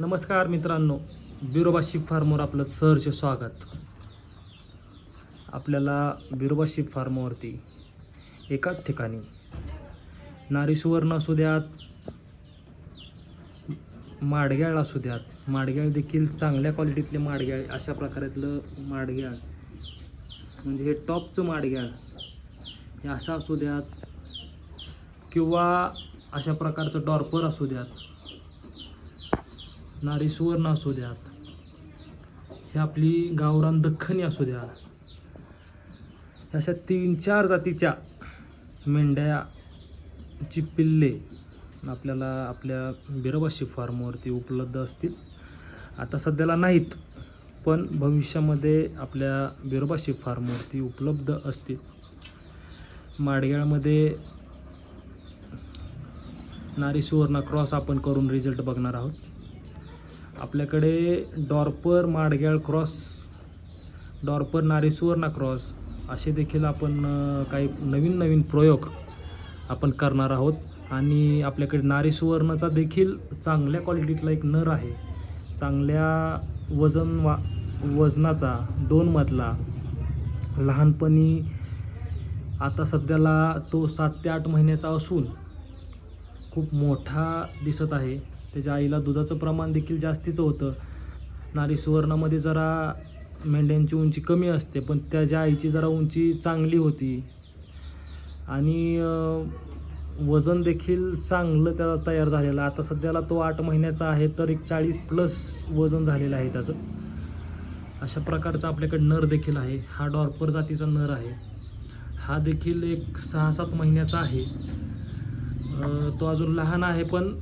नमस्कार मित्रांनो बिरोबा शिप फार्मवर आपलं सहर्ष स्वागत. आपल्याला बिरोबा शिप फार्मवरती एकाच ठिकाणी नारी सुवर्ण असू द्यात माडग्याळ असू द्यात. माडग्याळ देखील चांगल्या क्वालिटीतले माडग्याळ अशा प्रकारातलं माडग्याळ म्हणजे हे टॉपचं माडग्याळ हे असं असू द्यात किंवा अशा प्रकारचं डॉर्पर असू द्यात. नारी सुवर्ण असू द्यात. हे आपली गावरान दख्खनी असू द्या. अशा तीन चार जातीच्या मेंढ्याची पिल्ले आपल्याला आपल्या बिरोबाशी फार्मवरती उपलब्ध असतील. आता सध्याला नाहीत पण भविष्यामध्ये आपल्या बिरोबाशी फार्मवरती उपलब्ध असतील. माडग्याळमध्ये नारी सुवर्ण क्रॉस आपण करून रिझल्ट बघणार आहोत. आपल्याकडे डॉर्पर माडग्याळ क्रॉस डॉर्पर नारी सुवर्णा क्रॉस असे देखील आपण काही नवीन नवीन प्रयोग आपण करणार आहोत. आणि आपल्याकडे नारी सुवर्णाचा देखील चांगल्या क्वालिटीतला एक नर आहे. चांगल्या वजन वा वजनाचा दोन मधला लहानपणी आता सध्याला तो सात ते आठ महिन्याचा असून खूप मोठा दिसत आहे. त्याच्या आईला दुधाचं प्रमाण देखील जास्तीचं होतं. नारी सुवर्णामध्ये जरा मेंढ्यांची उंची कमी असते पण त्याच्या आईची जरा उंची चांगली होती. आणि वजन देखील चांगलं त्याला तयार झालेलं. आता सध्याला तो आठ महिन्याचा आहे तर एक चाळीस प्लस वजन झालेलं आहे त्याचं. अशा प्रकारचा आपल्याकडे नर देखील आहे. हा डॉर्पर जातीचा नर आहे. हा देखील एक सहा सात महिन्याचा आहे. तो अजून लहान आहे पण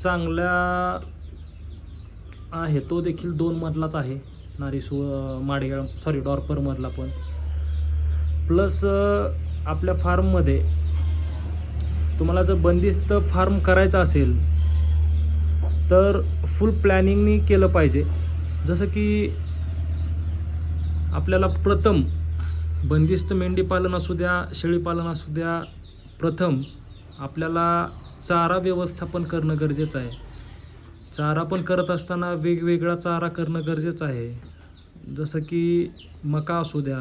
चांगल्या आहे तो देखील दोन मधलाच आहे. नारी सु माडगाळ सॉरी डॉर्परमधला पण. प्लस आपल्या फार्ममध्ये तुम्हाला जर बंदिस्त फार्म करायचं असेल तर फुल प्लॅनिंगनी केलं पाहिजे. जसं की आपल्याला प्रथम बंदिस्त मेंढीपालन असू द्या शेळीपालन असू द्या प्रथम आपल्याला चारा व्यवस्थापन करणं गरजेचं आहे. चारा पण करत असताना वेगवेगळा चारा करणं गरजेचं आहे. जसं की मका असू द्या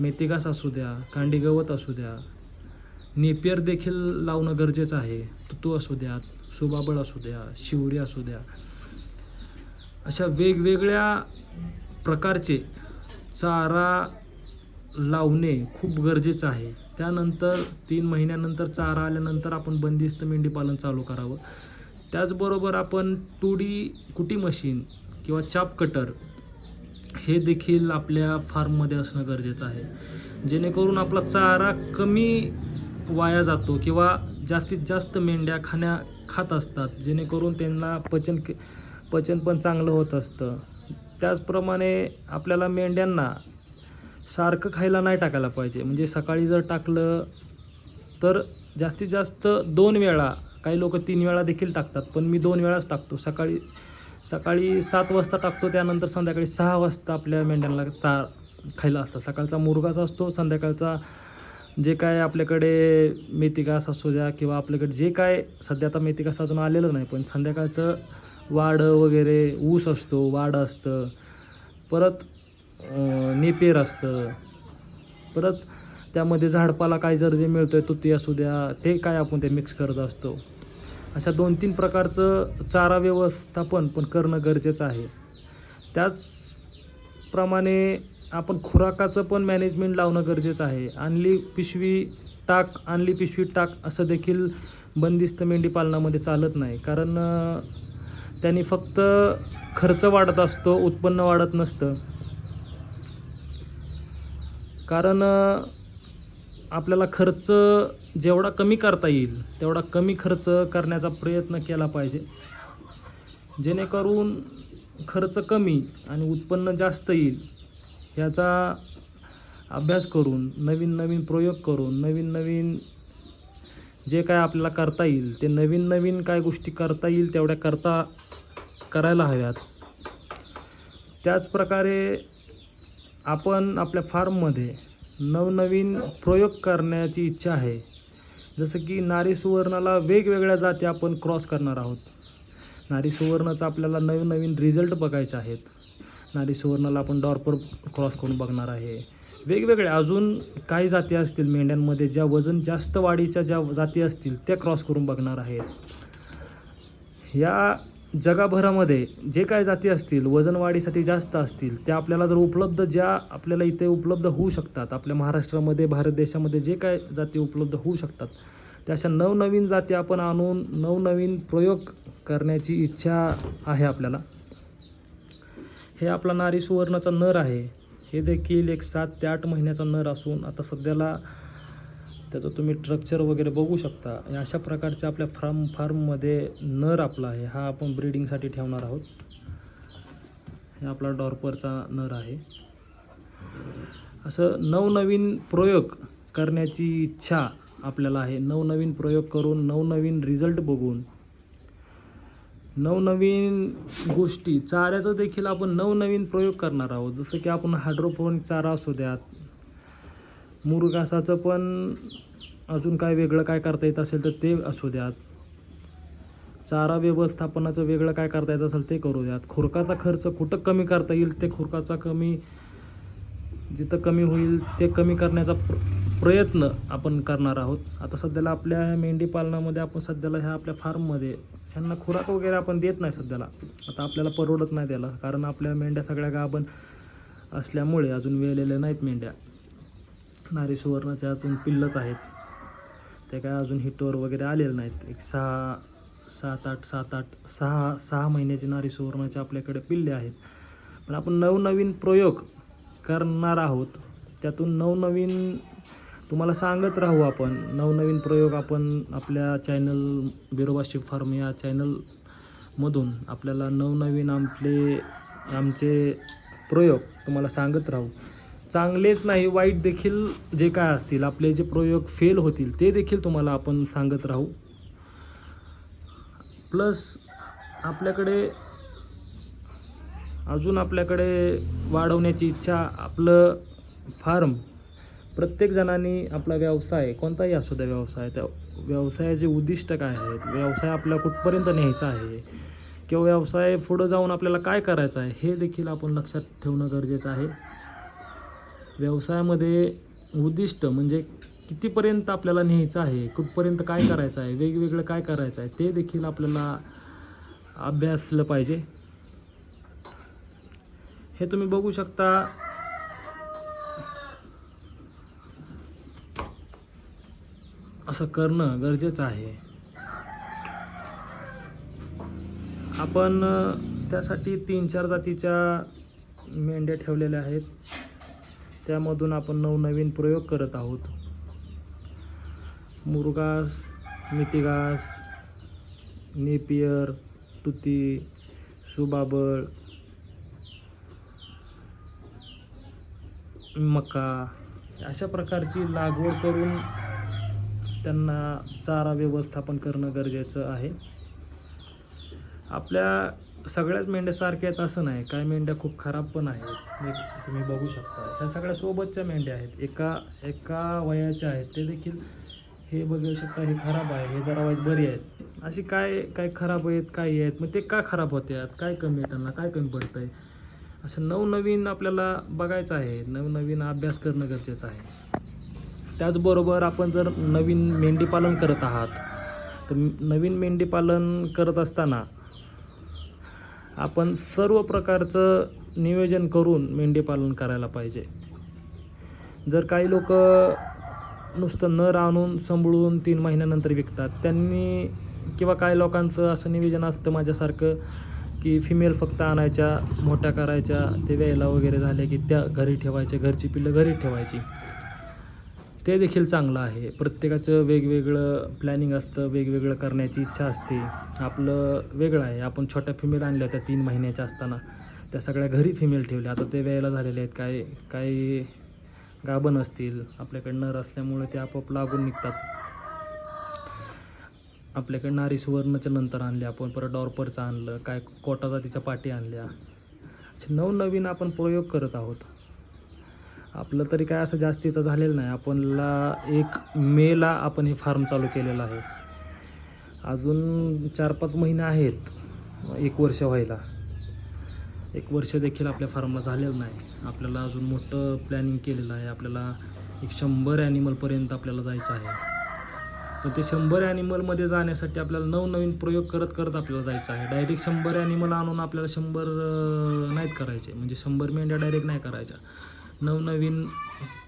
मेथीघास असू द्या कांडी गवत असू द्या नेपियर देखील लावणं गरजेचं आहे. तुतू असू द्या सुबाबळ असू द्या शिवरी असू द्या. अशा वेगवेगळ्या प्रकारचे चारा लावणे खूप गरजेचं आहे. त्यानंतर तीन महिन्यानंतर चारा आल्यानंतर आपण बंदिस्त मेंढीपालन चालू करावं. त्याचबरोबर आपण टूडी कुटी मशीन किंवा चाप कटर हे देखील आपल्या फार्ममध्ये असणं गरजेचं आहे. जेणेकरून आपला चारा कमी वाया जातो किंवा जास्तीत जास्त मेंढ्या खाण्या खात असतात जेणेकरून त्यांना पचन के- पचन पण चांगलं होत असतं. त्याचप्रमाणे आपल्याला मेंढ्यांना सारखं खायला नाही टाकायला पाहिजे. म्हणजे सकाळी जर टाकलं तर जास्तीत जास्त दोन वेळा काही लोक तीन वेळा देखील टाकतात पण मी दोन वेळाच टाकतो. सकाळी सकाळी सात वाजता टाकतो त्यानंतर संध्याकाळी सहा वाजता आपल्या मेंढ्यांना ता खायला असतात. सकाळचा मुरगाच असतो संध्याकाळचा जे काय आपल्याकडे मेथी घास असू द्या किंवा आपल्याकडे जे काय सध्या आता मेथी घास अजून आलेलं नाही पण संध्याकाळचं वाडं वगैरे ऊस असतो वाडं असतं. परत नेपेर असतं. परत त्यामध्ये झाडपाला काय जर जे मिळतो आहे तुती असू द्या ते काय आपण ते मिक्स करत असतो. अशा दोन तीन प्रकारचं चारा व्यवस्थापन पण करणं गरजेचं आहे. त्याचप्रमाणे आपण खुराकाचं पण मॅनेजमेंट लावणं गरजेचं आहे. आणली पिशवी टाक आणली पिशवी टाक असं देखील बंदिस्त मेंढी पालनामध्ये चालत नाही. कारण त्यांनी फक्त खर्च वाढत असतो उत्पन्न वाढत नसतं. कारण आपल्याला खर्च जेवढा कमी करता येईल तेवढा कमी खर्च करण्याचा प्रयत्न केला पाहिजे. जेणेकरून खर्च कमी आणि उत्पन्न जास्त येईल ह्याचा अभ्यास करून नवीन नवीन प्रयोग करून नवीन नवीन जे काय आपल्याला करता येईल ते नवीन नवीन काय गोष्टी करता येईल तेवढ्या करता करायला हव्यात. त्याचप्रकारे आपण आपल्या फार्ममध्ये नवनवीन प्रयोग करण्याची इच्छा आहे. जसं की नारी सुवर्णाला वेगवेगळ्या जाती आपण क्रॉस करणार आहोत. नारी सुवर्णाचा आपल्याला नवनवीन रिझल्ट बघायचे आहेत. नारी सुवर्णाला आपण डॉर्पर क्रॉस करून बघणार आहे. वेगवेगळ्या अजून काही जाती असतील मेंढ्यांमध्ये ज्या वजन जास्त वाढीच्या ज्या जाती असतील त्या क्रॉस करून बघणार आहेत. या जगाभरामध्ये जे काय जाती असतील वजनवाढीसाठी जास्त असतील त्या आपल्याला जर उपलब्ध ज्या आपल्याला इथे उपलब्ध होऊ शकतात आपल्या महाराष्ट्रामध्ये भारत देशामध्ये जे काय जाती उपलब्ध होऊ शकतात त्या अशा नवनवीन जाती आपण आणून नवनवीन प्रयोग करण्याची इच्छा आहे आपल्याला. हे आपला नारी सुवर्णाचा नर आहे. हे देखील एक सात ते आठ महिन्याचा नर असून आता सध्याला त्याचं तुम्ही स्ट्रक्चर वगैरे बघू शकता. या अशा प्रकारच्या आपल्या फार्म फार्ममध्ये नर आपला आहे. हा आपण ब्रीडिंगसाठी ठेवणार आहोत. हे आपला डॉर्परचा नर आहे. असं नवनवीन प्रयोग करण्याची इच्छा आपल्याला आहे. नवनवीन प्रयोग करून नवनवीन रिझल्ट बघून. नवनवीन गोष्टी चाऱ्याचं देखील आपण नवनवीन प्रयोग करणार आहोत. जसं की आपण हायड्रोपोनिक चारा असू द्यात मुरगासाचं पण अजून काय वेगळं काय करता येत असेल तर ते असू द्यात. चारा व्यवस्थापनाचं वेगळं काय करता येत असेल ते करू द्यात. खुरकाचा खर्च कुठं कमी करता येईल ते खुरकाचा कमी जिथं कमी होईल ते कमी करण्याचा प्र प्रयत्न आपण करणार आहोत. आता सध्याला आपल्या मेंढी पालनामध्ये आपण सध्याला ह्या आपल्या फार्ममध्ये ह्यांना खुराक वगैरे आपण देत नाही सध्याला. आता आपल्याला परवडत नाही त्याला कारण आपल्या मेंढ्या सगळ्या गाभण असल्यामुळे अजून वेळलेल्या नाहीत मेंढ्या. नारी सुवर्णाच्या अजून पिल्लच आहेत. ते काय अजून हिटवर वगैरे आलेले नाहीत. एक सहा सात आठ सात आठ सहा सहा महिन्याचे नारी सुवर्णाचे आपल्याकडे पिल्ले आहेत. पण आपण नवनवीन प्रयोग करणार आहोत. त्यातून नवनवीन तुम्हाला सांगत राहू आपण. नवनवीन प्रयोग आपण आपल्या चॅनल बिरोबा फार्म या चॅनलमधून आपल्याला नवनवीन आपले आमचे प्रयोग तुम्हाला सांगत राहू. चांगलेच नाही वाईट देखील जे काय असतील आपले जे प्रयोग फेल होतील ते देखील तुम्हाला आपण सांगत राहू. प्लस आपल्याकडे अजून आपल्याकडे वाढवण्याची इच्छा आपलं फार्म प्रत्येक जणांनी आपला व्यवसाय कोणताही असू द्या व्यवसाय त्या व्यवसायाचे उद्दिष्ट काय आहेत? व्यवसाय आपला कुठपर्यंत न्यायचा आहे? किंवा व्यवसाय पुढं जाऊन आपल्याला काय करायचं आहे? हे देखील आपण लक्षात ठेवणं गरजेचं आहे. व्यवसायामध्ये उद्दिष्ट म्हणजे कितीपर्यंत आपल्याला न्यायचं आहे कुठपर्यंत काय करायचं आहे वेगवेगळं काय करायचं आहे ते देखील आपल्याला अभ्यासलं पाहिजे. हे तुम्ही बघू शकता. असं करणं गरजेचं आहे. आपण त्यासाठी तीन चार जातीच्या मेंढ्या ठेवलेल्या आहेत. त्यामधून आपण नवनवीन प्रयोग करत आहोत. मुरगास मिथिगास नेपियर तुती सुबाबळ मका अशा प्रकारची लागवड करून त्यांना चारा व्यवस्थापन करणं गरजेचं आहे. आपल्या सगळ्याच मेंढ्या सारख्या आहेत असं नाही. काही मेंढ्या खूप खराब पण आहेत. हे तुम्ही बघू शकता. ह्या सगळ्या सोबतच्या मेंढ्या आहेत. एका एका वयाच्या आहेत. ते देखील हे बघू शकता हे खराब आहे. हे जरा वाईज बरी आहेत. अशी काय काय खराब आहेत काय आहेत? मग ते का खराब होते आहेत काय कमी आहे त्यांना? काय कमी पडतं आहे असं नवनवीन आपल्याला बघायचं आहे. नवनवीन अभ्यास करणं गरजेचं आहे. त्याचबरोबर आपण जर नवीन मेंढीपालन करत आहात तर नवीन मेंढीपालन करत असताना आपण सर्व प्रकारचं नियोजन करून मेंढीपालन करायला पाहिजे. जर काही लोक नुसतं नर आणून सांभाळून तीन महिन्यानंतर विकतात त्यांनी किंवा काही लोकांचं असं नियोजन असतं माझ्यासारखं की फिमेल फक्त आणायच्या मोठ्या करायच्या ते वेळेला वगैरे झाले की त्या घरी ठेवायच्या घरची पिल्लं घरी ठेवायची. ते देखील चांगलं आहे. प्रत्येकाचं वेगवेगळं प्लॅनिंग असतं वेगवेगळं करण्याची इच्छा असते. आपलं वेगळं आहे. आपण छोट्या फिमेल आणल्या होत्या तीन महिन्याच्या असताना. त्या सगळ्या घरी फिमेल ठेवल्या. आता ते वेळेला झालेले आहेत. काही काही गाभण असतील. आपल्याकडे नर असल्यामुळे ते आपोआप लागून निघतात. आपल्याकडे नारी सुवर्णच्या नंतर आणले आपण. परत डॉर्परचं आणलं. काय कोटा जातीच्या पाटी आणल्या. असे नवनवीन आपण प्रयोग करत आहोत. आपलं तरी काय असं जास्तीचं झालेलं नाही. आपणला एक मेला आपण हे फार्म चालू केलेलं आहे. अजून चार पाच महिने आहेत. एक वर्ष व्हायला. एक वर्ष देखील आपल्या फार्मला झालेलं नाही. आपल्याला अजून मोठं प्लॅनिंग केलेलं आहे. आपल्याला एक शंभर ॲनिमलपर्यंत आपल्याला जायचं आहे. पण ते शंभर ॲनिमलमध्ये जाण्यासाठी आपल्याला नवनवीन प्रयोग करत करत आपल्याला जायचं आहे. डायरेक्ट शंभर ॲनिमल आणून आपल्याला शंभर नाहीत करायचे. म्हणजे शंभर मेंढ्या डायरेक्ट नाही करायच्या. नवनवीन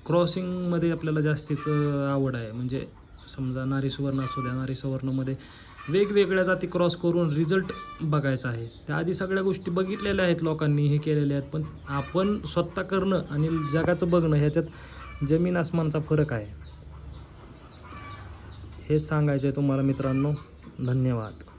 क्रॉसिंगमध्ये आपल्याला जास्तीचं आवड आहे. म्हणजे समजा नारी सुवर्ण असू द्या नारी सुवर्णमध्ये वेगवेगळ्या जाती क्रॉस करून रिझल्ट बघायचा आहे. त्या आधी सगळ्या गोष्टी बघितलेल्या आहेत लोकांनी हे केलेल्या आहेत. पण आपण स्वतः करणं आणि जगाचं बघणं ह्याच्यात जमीन आसमानचा फरक आहे. हेच सांगायचं आहे तुम्हाला मित्रांनो. धन्यवाद.